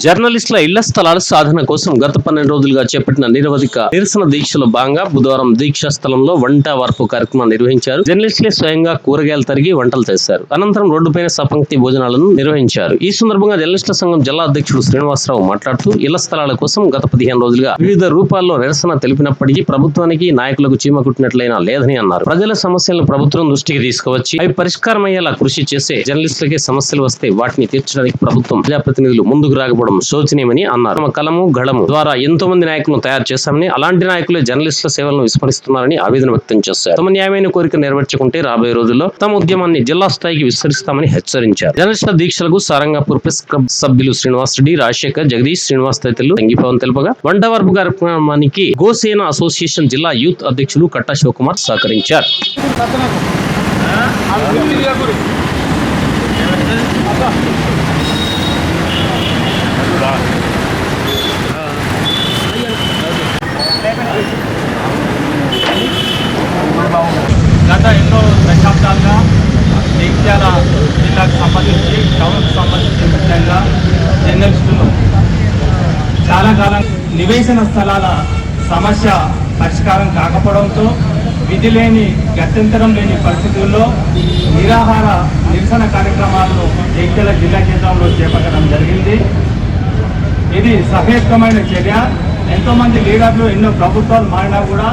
జర్నలిస్టుల ఇళ్ళ స్థలాల సాధన కోసం గత పన్నెండు రోజులుగా చేపట్టిన నిరవధిక నిరసన దీక్షలో భాగంగా బుధవారం దీక్షా స్థలంలో వంట వార్పు కార్యక్రమం నిర్వహించారు. జర్నలిస్టులే స్వయంగా కూరగాయలు తరిగి వంటలు చేశారు. అనంతరం రోడ్డుపైన సపంక్తి భోజనాలను నిర్వహించారు. ఈ సందర్భంగా జర్నలిస్టుల సంఘం జిల్లా అధ్యక్షుడు శ్రీనివాసరావు మాట్లాడుతూ ఇళ్ళ స్థలాల కోసం గత పదిహేను రోజులుగా వివిధ రూపాల్లో నిరసన తెలిపినప్పటికీ ప్రభుత్వానికి నాయకులకు చీమ కుట్టినట్లయినా లేదని అన్నారు. ప్రజల సమస్యలను ప్రభుత్వం దృష్టికి తీసుకువచ్చి అవి పరిష్కారమయ్యేలా కృషి చేసే జర్నలిస్టులకే సమస్యలు వస్తే వాటిని తీర్చడానికి ప్రభుత్వం ప్రజాప్రతినిధులు ముందుకు రాకపోవడం శోచనీయమని అన్నారు. తమ కలము గళము ద్వారా ఎంతో మంది నాయకులను తయారు చేశామని అలాంటి నాయకులే జర్నలిస్టుల సేవలను విస్మరిస్తున్నారని ఆవేదన వ్యక్తం చేశారు. తమ న్యాయమైన కోరిక నెరవేర్చుకుంటే రాబోయే రోజుల్లో తమ ఉద్యమాన్ని జిల్లా స్థాయికి విస్తరిస్తామని హెచ్చరించారు. జర్నలిస్టుల దీక్షలకు సారంగాపూర్ ప్రెస్ క్లబ్ సభ్యులు శ్రీనివాస్ రెడ్డి రాజశేఖర్ జగదీష్ శ్రీనివాస్ తదితరులు సంఘీభావం తెలుపగా వంటవరపు కార్యక్రమానికి గోసేన అసోసియేషన్ జిల్లా యూత్ అధ్యక్షులు కట్టా శివకుమార్ సహకరించారు. గత ఎన్నో దశాబ్దాలుగా జగిత్యాల జిల్లాకు సంబంధించి టౌన్కు సంబంధించి ముఖ్యంగా జర్నలిస్టులు చాలా కాలం నివేశన స్థలాల సమస్య పరిష్కారం కాకపోవడంతో విధి లేని గత్యంతరం లేని పరిస్థితుల్లో నిరాహార నిరసన కార్యక్రమాలను జగిత్యాల జిల్లా కేంద్రంలో చేపట్టడం జరిగింది. ఇది సహేతుకమైన చర్య. ఎంతోమంది లీడర్లు ఎన్నో ప్రభుత్వాలు మారినా కూడా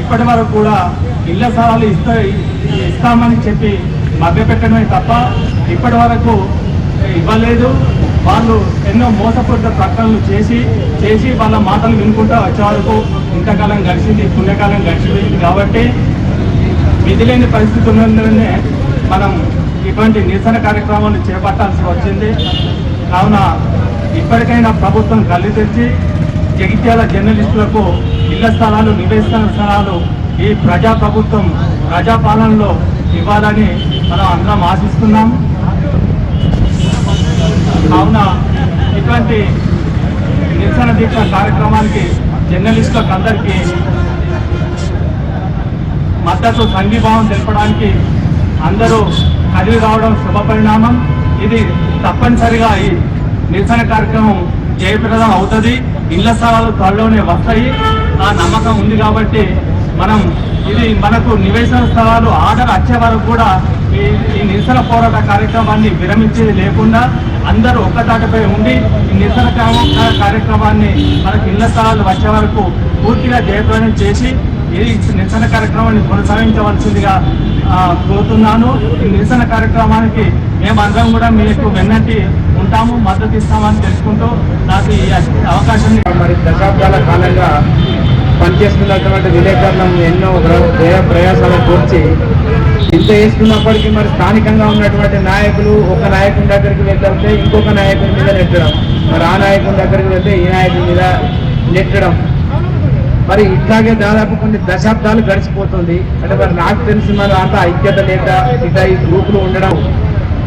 ఇప్పటి వరకు కూడా ఇళ్ళ స్థలాలు ఇస్తా ఇస్తామని చెప్పి మభ్యపెట్టడమే తప్ప ఇప్పటి వరకు ఇవ్వలేదు. వాళ్ళు ఎన్నో మోసపూరిత ప్రకటనలు చేసి చేసి వాళ్ళ మాటలు వినుకుంటూ వచ్చేవరకు ఇంతకాలం గడిచింది పుణ్యకాలం గడిచిపోయింది కాబట్టి విధి లేని పరిస్థితి ఉన్నందునే మనం ఇటువంటి నిరసన కార్యక్రమాలు చేపట్టాల్సి వచ్చింది. కావున ఇప్పటికైనా ప్రభుత్వం కళ్ళు తెచ్చి జగిత్యాల జర్నలిస్టులకు ఇళ్ళ స్థలాలు నివేశన స్థలాలు ఈ ప్రజా ప్రభుత్వం ప్రజాపాలనలో ఇవ్వాలని మనం అందరం ఆశిస్తున్నాం. కావున ఇటువంటి నిరసన దీక్ష కార్యక్రమానికి జర్నలిస్టులకు అందరికీ మద్దతు సంఘీభావం తెలపడానికి అందరూ కదిలి రావడం శుభపరిణామం. ఇది తప్పనిసరిగా ఈ నిరసన కార్యక్రమం జయప్రదం అవుతుంది. ఇళ్ళ స్థలాలు త్వరలోనే వస్తాయి. ఆ నమ్మకం ఉంది కాబట్టి మనం ఇది మనకు నివేశన స్థలాలు ఆర్డర్ వచ్చే వరకు కూడా ఈ ఈ నిరసన పోరాట కార్యక్రమాన్ని విరమించేది లేకుండా అందరూ ఒక్కతాటిపై ఉండి ఈ నిరసన కార్యక్రమాన్ని మనకు ఇళ్ళ స్థలాలు వచ్చే వరకు పూర్తిగా జయప్రదం చేసి ఈ నిరసన కార్యక్రమాన్ని కొనసాగించవలసిందిగా కోరుతున్నాను. ఈ నిరసన కార్యక్రమానికి మేమందరం కూడా మీకు వెన్నట్టి ఉంటాము మద్దతు ఇస్తామని తెలుసుకుంటూ నాకు ఈ అవకాశం మరి దశాబ్దాల కాలంగా పనిచేస్తున్నటువంటి విలేకరులను ఎన్నో వ్యయ ప్రయాసాలు కూర్చి ఇంత వేసుకున్నప్పటికీ మరి స్థానికంగా ఉన్నటువంటి నాయకులు ఒక నాయకుని దగ్గరికి వెళ్తే ఇంకొక నాయకుని మీద నెట్టడం. మరి ఆ నాయకుని దగ్గరికి వెళ్తే ఈ నాయకుని మీద నెట్టడం. మరి ఇట్లాగే దాదాపు కొన్ని దశాబ్దాలు గడిచిపోతుంది. అంటే మరి నాకు తెలిసి మరి అంత ఐక్యత లేక ఇట్లా ఈ గ్రూపులు ఉండడం.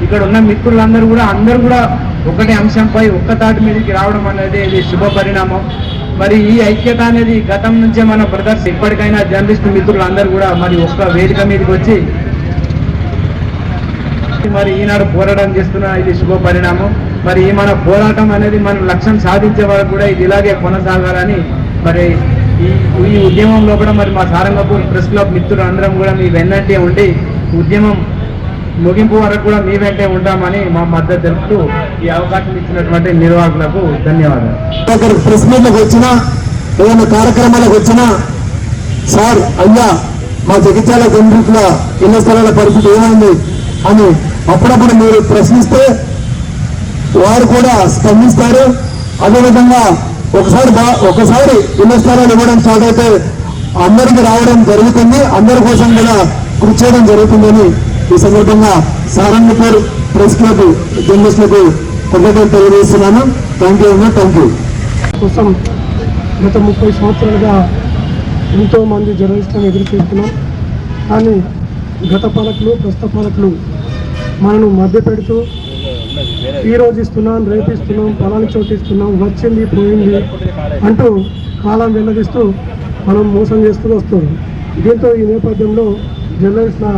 ఇక్కడ ఉన్న మిత్రులందరూ కూడా అందరూ కూడా ఒకటే అంశంపై ఒక్క తాటి మీదకి రావడం అనేది ఇది శుభ పరిణామం మరి ఈ ఐక్యత అనేది గతం నుంచే మన బ్రదర్స్ ఇప్పటికైనా జర్నలిస్ట్ మిత్రులు అందరూ కూడా మరి ఒక్క వేదిక మీదకి వచ్చి మరి ఈనాడు పోరాటం చేస్తున్న ఇది శుభ పరిణామం. మరి ఈ మన పోరాటం అనేది మనం లక్ష్యం సాధించే వరకు కూడా ఇది ఇలాగే కొనసాగాలని మరి ఈ ఈ ఉద్యమంలో కూడా మరి మా సారంగపూర్ ప్రెస్ క్లబ్ మిత్రులు అందరం కూడా మీ వెన్నంటే ఉండి ఉద్యమం ముగింపు వరకు కూడా మీ వెంటే ఉంటామని మా మద్దతు తెలుపుతూ ఈ అవకాశం ఇచ్చినటువంటి నిర్వాహకులకు ధన్యవాదాలు. ఒకరు ప్రెస్ మీట్లకు వచ్చినా ఏదైనా కార్యక్రమాలకు వచ్చినా సార్ అయ్యా మా జగిత్యాల గండ్రిట్ల ఇళ్ళ స్థలాల పరిస్థితి ఏమైంది అని అప్పుడప్పుడు మీరు ప్రశ్నిస్తే వారు కూడా స్పందిస్తారు. అదేవిధంగా ఒకసారి బా ఒకసారి ఇళ్ళ స్థలాలు ఇవ్వడం స్టార్ట్ అయితే అందరికి రావడం జరుగుతుంది. అందరి కోసం కూడా కృషి చేయడం జరుగుతుందని ఈ సందర్భంగా సారంగపూర్ ప్రెస్ క్లబ్ జర్నలిస్టులకు కృతజ్ఞతలు తెలియజేస్తున్నాను. థ్యాంక్ యూ అన్న థ్యాంక్ యూ కోసం గత ముప్పై సంవత్సరాలుగా ఎంతో మంది జర్నలిస్టులను ఎదురు చూస్తున్నాం. కానీ గత పాలకులు ప్రస్తుత పాలకులు మనను మభ్యపెడుతూ ఈ రోజు ఇస్తున్నాం రేపు ఇస్తున్నాం పొలాన్ని చోటు ఇస్తున్నాం వచ్చింది పోయింది అంటూ కాలం వెళ్ళదిస్తూ మనం మోసం చేస్తూ వస్తుంది దీంతో ఈ నేపథ్యంలో జర్నలిస్టుల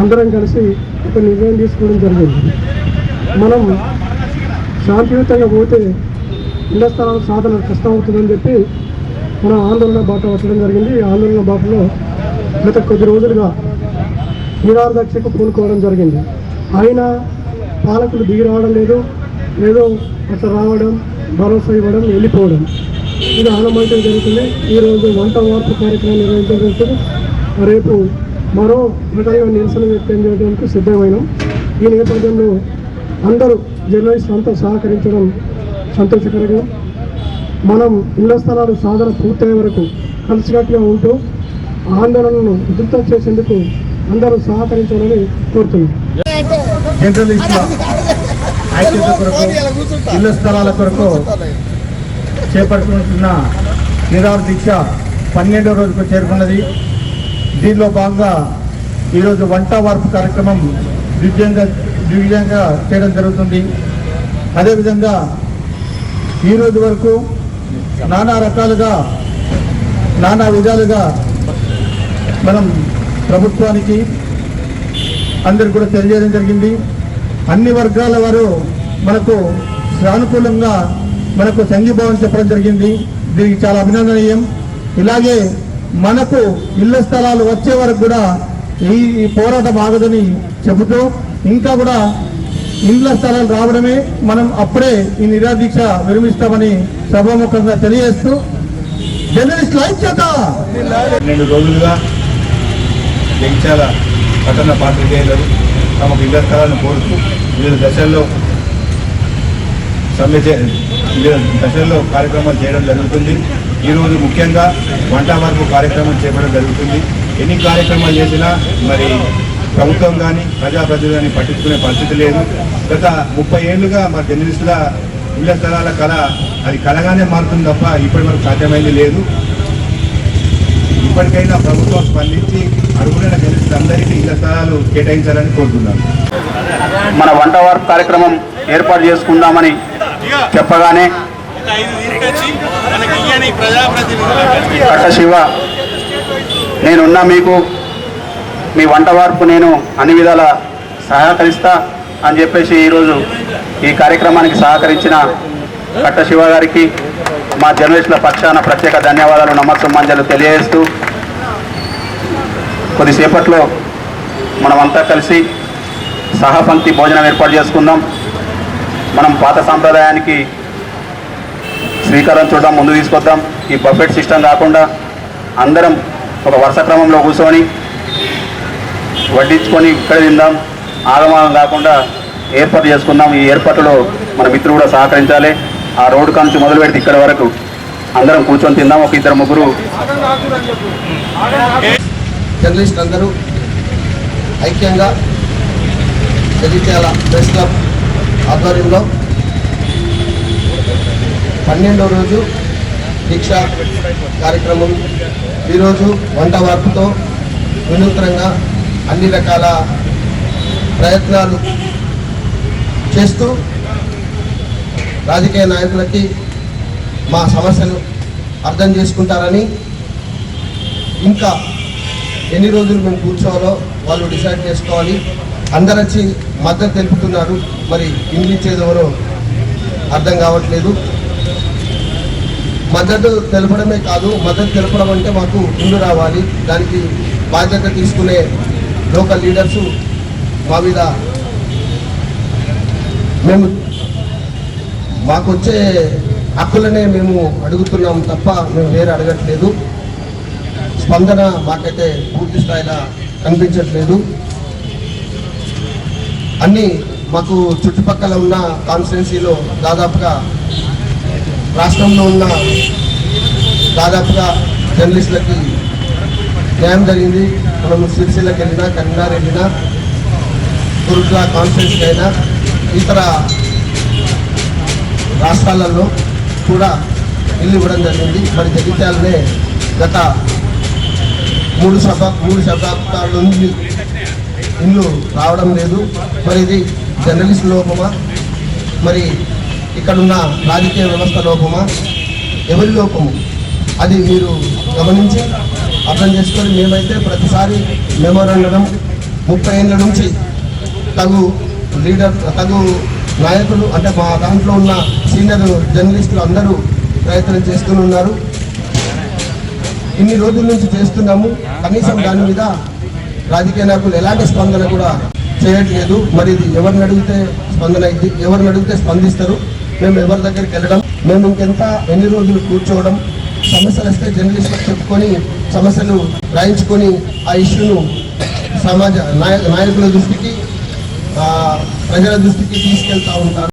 అందరం కలిసి ఒక నిర్ణయం తీసుకోవడం జరిగింది. మనం శాంతియుతంగా పోతే ఇళ్ళ స్థలాల సాధన కష్టం అవుతుందని చెప్పి మన ఆందోళన బాట పట్టడం జరిగింది. ఈ ఆందోళన బాటలో గత కొద్ది రోజులుగా నిరాదక్షకు పూనుకోవడం జరిగింది. అయినా పాలకులు దిగి రావడం లేదు. ఏదో అట్లా రావడం భరోసా ఇవ్వడం వెళ్ళిపోవడం. ఇది ఆనమంటే జరుగుతుంది. ఈరోజు వంట వార్పు కార్యక్రమం నిర్వహించడం జరుగుతుంది. రేపు మరో విధంగా నిరసన వ్యక్తం చేయడానికి సిద్ధమైనాం. ఈ నేపథ్యంలో అందరూ జర్నలిస్ట్ అంతా సహకరించడం సంతోషకరంగా మనం ఇళ్ళ స్థలాలు సాధన పూర్తయ్యే వరకు కలిసికట్టుగా ఉంటూ ఆందోళనను ఉధృతం చేసేందుకు అందరూ సహకరించాలని కోరుతున్నాం. ఐక్యత కొరకు ఇళ్ళ స్థలాల కొరకు చేపడుతున్న నిరాహార దీక్ష పన్నెండో రోజుకు చేరుకున్నది. దీనిలో భాగంగా ఈరోజు వంట వార్పు కార్యక్రమం దివ్యంగా దివ్యంగా చేయడం జరుగుతుంది. అదేవిధంగా ఈరోజు వరకు నానా రకాలుగా నానా విధాలుగా మనం ప్రభుత్వానికి అందరికి కూడా తెలియజేయడం జరిగింది. అన్ని వర్గాల వారు మనకు సానుకూలంగా మనకు సంఘీభావం చెప్పడం జరిగింది. దీనికి చాలా అభినందనీయం. ఇలాగే మనకు ఇళ్ళ స్థలాలు వచ్చే వరకు కూడా ఈ ఈ పోరాటం ఆగదని చెబుతూ ఇంకా కూడా ఇండ్ల స్థలాలు రావడమే మనం అప్పుడే ఈ నిరాదీక్ష విరమిస్తామని సభాముఖంగా తెలియజేస్తూ జర్నలిస్టుల చేత! రెండు రోజులుగా జగిత్యాల పట్టణ పాత్రికేయులు తమకు ఇళ్ళ స్థలాలను కోరుతూ వివిధ దశల్లో సమ్మె చే వివిధ దశల్లో కార్యక్రమాలు చేయడం జరుగుతుంది. ఈరోజు ముఖ్యంగా వంట వరకు కార్యక్రమం చేపట్టడం జరుగుతుంది. ఎన్ని కార్యక్రమాలు చేసినా మరి ప్రభుత్వం కానీ ప్రజాప్రతినిధులు కానీ పట్టించుకునే పరిస్థితి లేదు. గత ముప్పై ఏళ్ళుగా మా జర్నలిస్టుల ఇళ్ళ స్థలాల కళ అది కళగానే మారుతుంది తప్ప ఇప్పటి వరకు సాధ్యమైంది లేదు. ఇప్పటికైనా ప్రభుత్వం స్పందించి అడుగులైన జర్నలిస్టులందరికీ ఇళ్ళ స్థలాలు కేటాయించాలని కోరుతున్నాను. మన వంట వార్పు కార్యక్రమం ఏర్పాటు చేసుకుందామని చెప్పగానే కట్ట శివ నేనున్నా మీకు మీ వంట వార్పు నేను అన్ని విధాల సహకరిస్తా అని చెప్పేసి ఈరోజు ఈ కార్యక్రమానికి సహకరించిన కట్ట శివ గారికి మా జర్నలిస్టుల పక్షాన ప్రత్యేక ధన్యవాదాలు నమస్సంజలు తెలియజేస్తూ కొద్దిసేపట్లో మనమంతా కలిసి సహపంక్తి భోజనం ఏర్పాటు చేసుకుందాం. మనం పాత సాంప్రదాయానికి శ్రీకారం చూడడం ముందు తీసుకొద్దాం. ఈ బఫెట్ సిస్టమ్ కాకుండా అందరం ఒక వరుస క్రమంలో కూర్చొని వడ్డించుకొని ఇక్కడ తిందాం. ఆగమాగం కాకుండా ఏర్పాటు చేసుకుందాం. ఈ ఏర్పాటులో మన మిత్రులు కూడా సహకరించాలి. ఆ రోడ్డు కాంచి మొదలు పెడితే ఇక్కడ వరకు అందరం కూర్చొని తిందాం. ఒక ఇద్దరు ముగ్గురు. జర్నలిస్ట్ అందరూ ఐక్యంగా జగిత్యాల ప్రెస్ క్లబ్ ఆధ్వర్యంలో పన్నెండో రోజు దీక్ష కార్యక్రమం. ఈరోజు వంట వార్పుతో వినూత్నంగా అన్ని రకాల ప్రయత్నాలు చేస్తూ రాజకీయ నాయకులకి మా సమస్యలు అర్థం చేసుకుంటారని ఇంకా ఎన్ని రోజులు మేము కూర్చోవాలో వాళ్ళు డిసైడ్ చేసుకోవాలి. అందరు వచ్చి మద్దతు తెలుపుతున్నారు. మరి ఇంగ్లీష్ ఏదో అర్థం కావట్లేదు. మద్దతు తెలపడమే కాదు మద్దతు తెలపడం అంటే మాకు ముందు రావాలి. దానికి బాధ్యత తీసుకునే లోకల్ లీడర్స్ మా మీద మేము మాకు వచ్చే హక్కులనే మేము అడుగుతున్నాం తప్ప మేము వేరే అడగట్లేదు. స్పందన మాకైతే పూర్తి స్థాయిలో కనిపించట్లేదు. అన్నీ మాకు చుట్టుపక్కల ఉన్న కాన్స్టిట్యున్సీలో దాదాపుగా రాష్ట్రంలో ఉన్న దాదాపుగా జర్నలిస్టులకి న్యాయం జరిగింది. మనం సిరిసిల్లకి వెళ్ళినా కరీంనగర్ వెళ్ళినా దుర్గా కాన్ఫరెన్స్కి అయినా ఇతర రాష్ట్రాలలో కూడా ఇల్లు ఇవ్వడం జరిగింది. మరి జగిత్యాలనే గత మూడు శతా మూడు శతాబ్దాల నుండి ఇల్లు రావడం లేదు. మరి ఇది జర్నలిస్ట్ లోపమా? మరి ఇక్కడున్న రాజకీయ వ్యవస్థ లోపమా? ఎవరి లోపము? అది మీరు గమనించి అర్థం చేసుకొని మేమైతే ప్రతిసారి మెమోరాండం ముప్పై ఏళ్ళ నుంచి తగు లీడర్ తగు నాయకులు అంటే మా దాంట్లో ఉన్న సీనియర్ జర్నలిస్టులు అందరూ ప్రయత్నం చేస్తూనే ఉన్నారు. ఇన్ని రోజుల నుంచి చేస్తున్నాము. కనీసం దాని మీద రాజకీయ నాయకులు ఎలాంటి స్పందన కూడా చేయట్లేదు. మరి ఇది ఎవరిని అడిగితే స్పందన అయింది? ఎవరిని అడిగితే స్పందిస్తారు? మేము ఎవరి దగ్గరికి వెళ్ళడం మేము ఇంకెంత ఎన్ని రోజులు కూర్చోవడం సమస్యలు వస్తే జర్నలిస్టులకు చెప్పుకొని సమస్యలు రాయించుకొని ఆ ఇష్యూను సమాజ నాయ నాయకుల దృష్టికి ఆ, ప్రజల దృష్టికి తీసుకెళ్తా ఉంటారు.